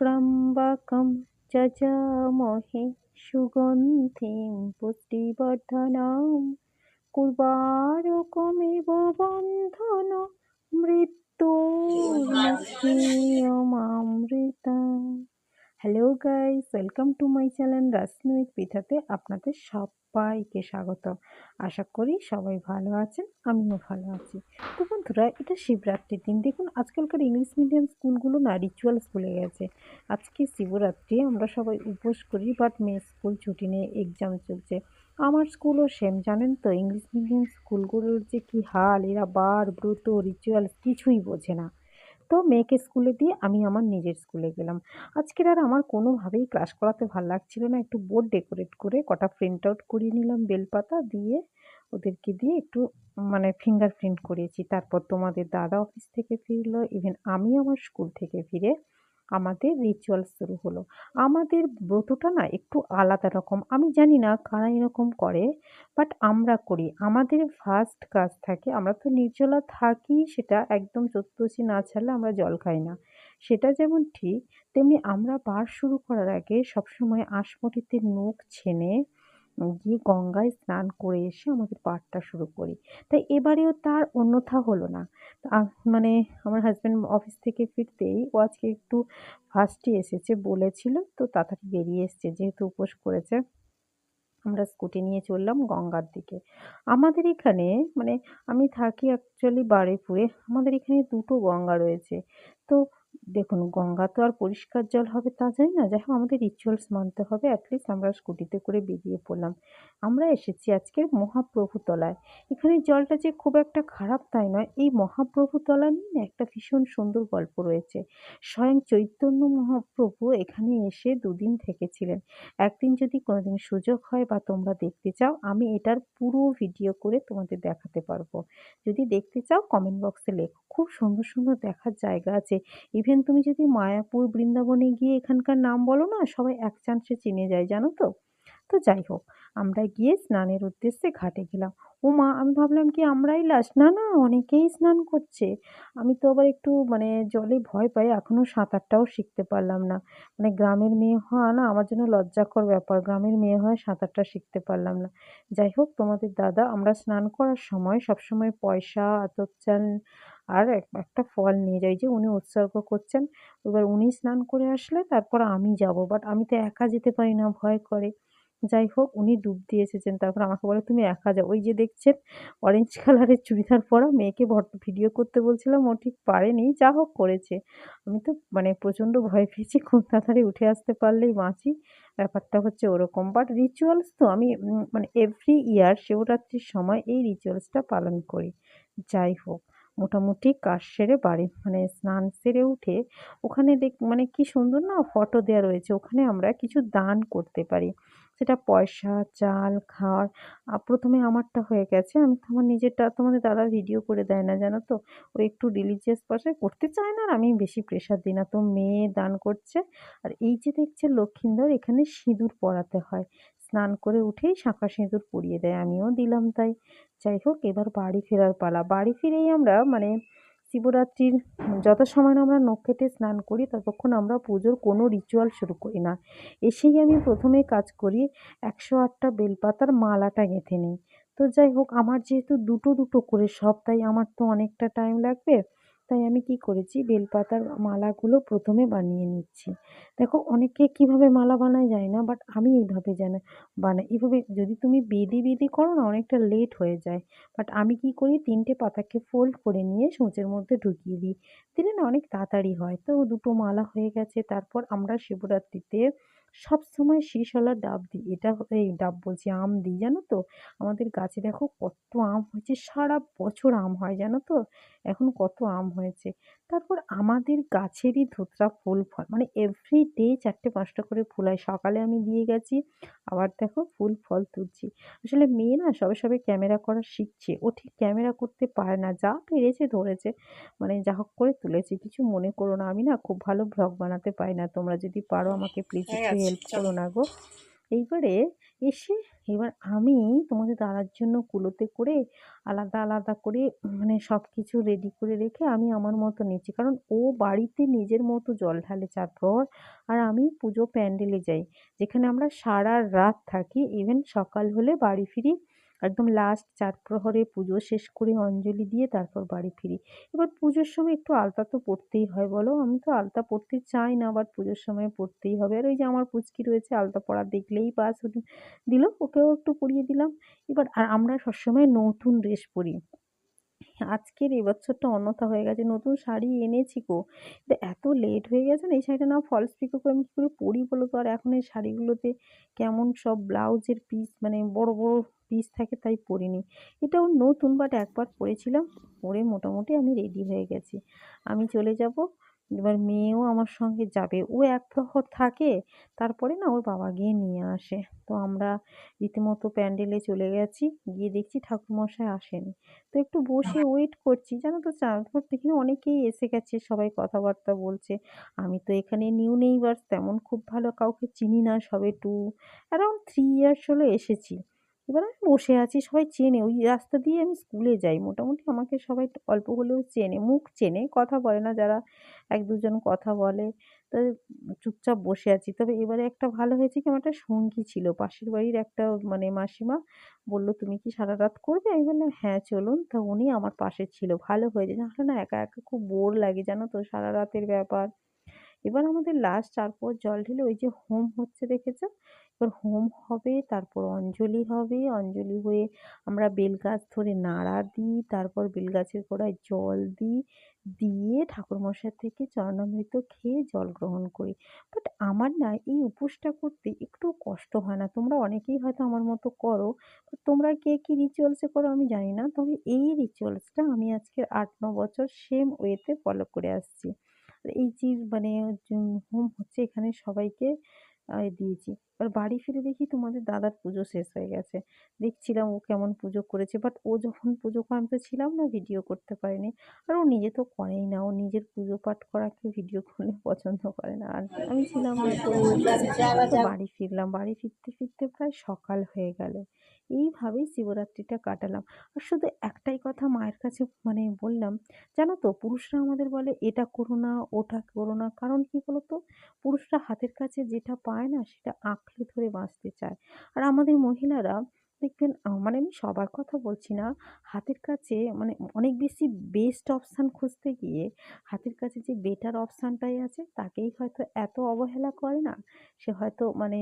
ত্র্যম্বকं যজামহে সুগন্ধিं পুষ্টিবর্ধনং কুর্বারকমেব বন্ধন মৃত্যুর্মৃত্যুমৃতা hello guys welcome to my channel Rashmi with আপনাদের সবাইকে স্বাগত আশা করি সবাই ভালো আছেন আমিও ভালো আছি তো বন্ধুরা এটা শিবরাত্রির দিন দেখুন আজকালকার ইংলিশ মিডিয়াম স্কুলগুলো না রিচুয়ালস ভুলে গেছে আজকে শিবরাত্রি আমরা সবাই উপোস করি বাট মেয়ে স্কুল ছুটি নেই এক্সাম চলছে আমার স্কুলও সেম জানেন তো ইংলিশ মিডিয়াম স্কুলগুলোর যে কী হাল এরা বার ব্রত রিচুয়ালস কিছুই বোঝে না। তো মেয়েকে স্কুলে দিয়ে আমি আমার নিজের স্কুলে গেলাম। আজকের আর আমার কোনোভাবেই ক্লাস করাতে ভালো লাগছিল না। একটু বোর্ড ডেকোরেট করে কটা প্রিন্ট আউট করিয়ে নিলাম বেলপাতা দিয়ে। ওদেরকে দিয়ে একটু মানে ফিঙ্গার প্রিন্ট করিয়েছি। তারপর তোমাদের দাদা অফিস থেকে ফিরলো। ইভেন আমি আমার স্কুল থেকে ফিরে আমাদের রিচুয়াল শুরু হলো। আমাদের ব্রতটা না একটু আলাদা রকম। আমি জানি না কারা এরকম করে বাট আমরা করি। আমাদের ফার্স্ট কাজ থাকে, আমরা তো নির্জলা থাকি, সেটা একদম চতুর্দশী না ছাড়লে আমরা জল খাই না। সেটা যেমন ঠিক, তেমনি আমরা বার শুরু করার আগে সবসময় আশমটিতে নখ ছেনে গিয়ে গঙ্গায় স্নান করে এসে আমাদের পাঠটা শুরু করি। তাই এবারেও তার অন্যথা হলো না। মানে আমার হাজব্যান্ড অফিস থেকে ফিরতেই ও আজকে একটু ফার্স্টে এসেছে বলেছিল, তো তাড়াতাড়ি বেরিয়ে এসছে। যেহেতু উপোস করেছে, আমরা স্কুটি নিয়ে চললাম গঙ্গার দিকে। আমাদের এখানে মানে আমি থাকি অ্যাকচুয়ালি বারুইপুরে, আমাদের এখানে দুটো গঙ্গা রয়েছে। তো দেখুন, গঙ্গা তো আর পরিষ্কার জল হবে তা জানি না। যাই হোক, আমাদের রিচুয়ালস মানতে হবে। অ্যাটলিস্ট আমরা স্কুটিতে করে বেরিয়ে পড়লাম। আমরা এসেছি আজকের মহাপ্রভুতলায় এখানে জলটা যে খুব একটা খারাপ তাই নয়। এই মহাপ্রভুতলা নিয়ে না একটা ভীষণ সুন্দর গল্প রয়েছে। স্বয়ং চৈতন্য মহাপ্রভু এখানে এসে দুদিন থেকেছিলেন। একদিন যদি কোনোদিন সুযোগ হয় বা তোমরা দেখতে চাও, আমি এটার পুরো ভিডিও করে তোমাদের দেখাতে পারব। যদি দেখতে চাও কমেন্ট বক্সে লেখো। খুব সুন্দর সুন্দর দেখার জায়গা আছে। ইভেন তুমি যদি মায়াপুর বৃন্দাবনে গিয়ে এখানকার নাম বলো না, সবাই এক চান্সে চিনে যায়, জানো তো? তো যাই হোক, আমরা গিয়ে স্নানের উদ্দেশ্যে ঘাটে গেলাম। ও মা আমি ভাবলাম কি আমরাই লাস্ট না না, অনেকেই স্নান করছে। আমি তো আবার একটু মানে জলে ভয় পাই এখনও সাঁতারটাও শিখতে পারলাম না। মানে গ্রামের মেয়ে হওয়া না, আমার জন্য লজ্জাকর ব্যাপার। গ্রামের মেয়ে হয়ে সাঁতারটা শিখতে পারলাম না। যাই হোক, তোমাদের দাদা, আমরা স্নান করার সময় সবসময় পয়সা আতপ চাল আর একটা ফল নিয়ে যাই যে উনি উৎসর্গ করছেন। এবার উনি স্নান করে আসলে তারপর আমি যাব। বাট আমি তো একা যেতে পারি না, ভয় করে। যাই হোক, উনি ডুব দিয়ে এসেছেন। তারপর আমাকে বলে, তুমি একা যাও। ওই যে দেখছেন অরেঞ্জ কালারের চুড়িদার পরা মেয়েকে ভিডিও করতে বলছিলাম। ও ঠিক পারেনি, যা হোক করেছে। আমি তো মানে প্রচণ্ড ভয় পেয়েছি, খুব তাড়াতাড়ি উঠে আসতে পারলেই বাঁচি। ব্যাপারটা হচ্ছে ওরকম। বাট রিচুয়ালস তো আমি মানে এভরি ইয়ার শিবরাত্রির সময় এই রিচুয়ালসটা পালন করি। যাই হোক, মোটামুটি কাজ সেরে বাড়ি মানে স্নান সেরে উঠে ওখানে দেখ মানে কি সুন্দর না ফটো দেওয়া রয়েছে। ওখানে আমরা কিছু দান করতে পারি। সেটা পয়সা, চাল, খাওয়ার প্রথমে আমারটা হয়ে গেছে। আমি তো আমার নিজেরটা, তোমাদের দাদা ভিডিও করে দেয় না, জানো তো? ও একটু রিলিজিয়াস পাশে করতে চায় না আর আমি বেশি প্রেশার দিই না। তো মেয়ে দান করছে। আর এই যে দেখছে লক্ষ্মীন্দর এখানে সিঁদুর পরাতে হয়। স্নান করে উঠেই শাঁখা সিঁদুর পরিয়ে দেয়। আমিও দিলাম তাই। যাই হোক, এবার বাড়ি ফেরার পালা। বাড়ি ফিরেই আমরা মানে শিবরাত্রির যত সময় আমরা নখ স্নান করি, ততক্ষণ আমরা পুজোর কোনো রিচুয়াল শুরু করি না। এসেই আমি প্রথমে কাজ করি, একশো আটটা বেলপাতার মালাটা গেঁথে নিই। তো যাই হোক, আমার যেহেতু দুটো দুটো করে সব, তাই আমার তো অনেকটা টাইম লাগবে। তাই আমি কি করেছি? বেলপাতার মালাগুলো প্রথমে বানিয়ে নিচ্ছি। দেখো, অনেকে কীভাবে মালা বানায় যায় না বাট আমি এইভাবে জানি বানাই। এইভাবে যদি তুমি বেদি বেঁধে করো না, অনেকটা লেট হয়ে যায়। বাট আমি কি করি? তিনটে পাতাকে ফোল্ড করে নিয়ে সূচের মধ্যে ঢুকিয়ে দিই। দিলে না অনেক তাড়াতাড়ি হয়। তো দুটো মালা হয়ে গেছে। তারপর আমরা শিবরাত্রিতে সব সময় ডাব দিই। এটা এই ডাব বলছি, আম দিই, জানো তো? আমাদের গাছে দেখো কত আম হয়েছে। সারা বছর আম হয়, জানো তো? এখন কত আম হয়েছে। তারপর আমাদের গাছেরই ধুতরা ফুল ফল মানে এভরি ডে চারটে পাঁচটা করে ফুল হয়। সকালে আমি দিয়ে গেছি আবার দেখো ফুল ফল তুলছি। আসলে মেয়ে না সবে সবে ক্যামেরা করা শিখছে। ও ঠিক ক্যামেরা করতে পারে না যা পেরেছে ধরেছে। মানে যা হোক করে তুলেছে কিছু মনে করো না। আমি না খুব ভালো ভ্লগ বানাতে পারি না। তোমরা যদি পারো আমাকে প্লিজ একটু হেল্প করো না গো। এইবারে এসে এবার আমি তোমাদের দাঁড়ার জন্য কুলোতে করে আলাদা আলাদা করে মানে সব কিছু রেডি করে রেখে আমি আমার মতো নিচ্ছি। কারণ ও বাড়িতে নিজের মতো জল ঢালে চার প্রহর আর আমি পুজো প্যান্ডেলে যাই। যেখানে আমরা সারা রাত থাকি ইভেন সকাল হলে বাড়ি ফিরি একদম লাস্ট চার প্রহরে পুজো শেষ করে অঞ্জলি দিয়ে তারপর বাড়ি ফিরি। এবার পুজোর সময় একটু আলতা তো পড়তেই হয়, বলো? আমি তো আলতা পড়তে চাই না, আবার পুজোর সময় পড়তেই হবে। আর ওই যে আমার পুচকি রয়েছে, আলতা পড়া দেখলেই পাস দিল, ওকেও একটু পরিয়ে দিলাম। এবার, আর আমরা সবসময় নতুন ড্রেস পরি। আজকের এই বছরটা অন্যথা হয়ে গেছে, নতুন শাড়ি এনেছি গো। কিন্তু এত লেট হয়ে গেছে না, এই শাড়িটা না ফলস পিকো করে আমি কী করে পরি বলো তো? আর এখন এই শাড়িগুলোতে কেমন সব ব্লাউজের পিস মানে বড় বড় পিস থাকে তাই পরিনি। এটাও নতুন বাট একবার পরেছিলাম, পরে মোটামুটি আমি রেডি হয়ে গেছি। আমি চলে যাব এবার মেয়েও আমার সঙ্গে যাবে। ও এক প্রহর থাকে তারপরে না ওর বাবা গিয়ে নিয়ে আসে। তো আমরা রীতিমতো প্যান্ডেলে চলে গেছি গিয়ে দেখছি ঠাকুরমশাই আসেনি। তো একটু বসে ওয়েট করছি জানো তো তারপর দেখি অনেকেই এসে গেছে সবাই কথাবার্তা বলছে। আমি তো এখানে নিউ নেইবার্স তেমন খুব ভালো কাউকে চিনি না সবে টু অ্যারাউন্ড থ্রি ইয়ার্স হলো এসেছি। এবার আমি বসে আছি, সবাই চেনে। ওই রাস্তা দিয়ে আমি স্কুলে যাই। মোটামুটি আমাকে সবাই অল্প হলেও চেনে, মুখ চেনে। কথা বলে না যারা এক দুজন কথা বলে, তো চুপচাপ বসে আছি। তবে এবারে একটা ভালো হয়েছে কি, আমার একটা সঙ্গী ছিল, পাশের বাড়ির একটা মানে মাসিমা। বলল, তুমি কি সারা রাত করবে? আমি বললাম হ্যাঁ চলুন। তা উনি আমার পাশে ছিল। ভালো হয়েছে। নাহলে না একা একা খুব বোর লাগে, জানো তো, সারা রাতের ব্যাপার। এবার আমাদের লাস্ট চারপোর জল ঢেলে ওই যে হোম হচ্ছে, দেখেছ? এবার হোম হবে, তারপর অঞ্জলি হবে। অঞ্জলি হয়ে আমরা বেলগাছ ধরে নাড়া দিই, তারপর বেলগাছের গোড়ায় জল দিই, দিয়ে ঠাকুরমশাই থেকে চরণামৃত খেয়ে জল গ্রহণ করি। বাট আমার না এই উপোসটা করতে একটু কষ্ট হয় না। তোমরা অনেকেই হয়তো আমার মতো করো তোমরা কে কী রিচুয়ালসে করো আমি জানি না। তবে এই রিচুয়ালসটা আমি আজকের আট, ন বছর সেম ওয়েতে ফলো করে আসছি। এই যে মানে হোম হচ্ছে এখানে সবাইকে দিয়েছি। এবার বাড়ি ফিরে দেখি তোমাদের দাদার পুজো শেষ হয়ে গেছে। দেখছিলাম ও কেমন পুজো করেছে বাট ও যখন পুজো করে আমি তো ছিলাম না ভিডিও করতে পারিনি। আর ও নিজে তো করেই না, ও নিজের পুজো পাঠ করাকে ভিডিও করলে পছন্দ করে না। আর আমি ছিলাম বাড়ি ফিরলাম। বাড়ি ফিরতে ফিরতে প্রায় সকাল হয়ে গেল। এইভাবেই শিবরাত্রিটা কাটালাম। আর শুধু একটাই কথা মায়ের কাছে মানে বললাম, জানো তো পুরুষরা আমাদের বলে, এটা করো না, ওটা করো না। কারণ কী বলো তো পুরুষরা হাতের কাছে যেটা পায় না, সেটা আঁকড়ে ধরে বাঁচতে চায়। আর আমাদের মহিলারা দেখবেন মানে আমি সবার কথা বলছি না, হাতের কাছে মানে অনেক বেশি বেস্ট অপশান খুঁজতে গিয়ে হাতের কাছে যে বেটার অপশানটাই আছে, তাকেই হয়তো এত অবহেলা করে না। সে হয়তো মানে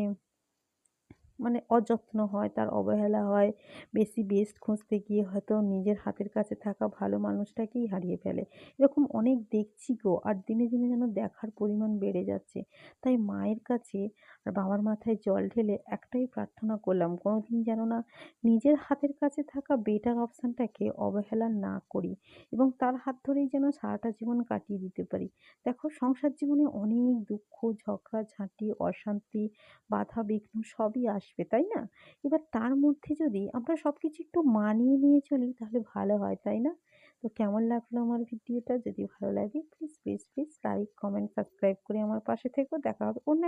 মানে অযত্ন হয়, তার অবহেলা হয়, বেশি বেস্ট খুঁজতে গিয়ে হয়তো নিজের হাতের কাছে থাকা ভালো মানুষটাকেই হারিয়ে ফেলে। এরকম অনেক দেখছি গো, আর দিনে দিনে যেন দেখার পরিমাণ বেড়ে যাচ্ছে। তাই মায়ের কাছে আর বাবার মাথায় জল ঢেলে একটাই প্রার্থনা করলাম কোনো দিন যেন না নিজের হাতের কাছে থাকা বেটার অপশানটাকে অবহেলা না করি এবং তার হাত ধরেই যেন সারাটা জীবন কাটিয়ে দিতে পারি। দেখো, সংসার জীবনে অনেক দুঃখ, ঝগড়া, ঝাঁটি, অশান্তি বাধা বিঘ্ন সবই আসবে, তাই না? এবার তার মধ্যে যদি আমরা সব কিছু একটু মানিয়ে নিয়ে চলি, তাহলে ভালো হয়, তাই না? তো কেমন লাগল আমার ভিডিওটা? যদি ভালো লাগে please please please like comment subscribe করে আমার পাশে থেকো। দেখা হবে অন্য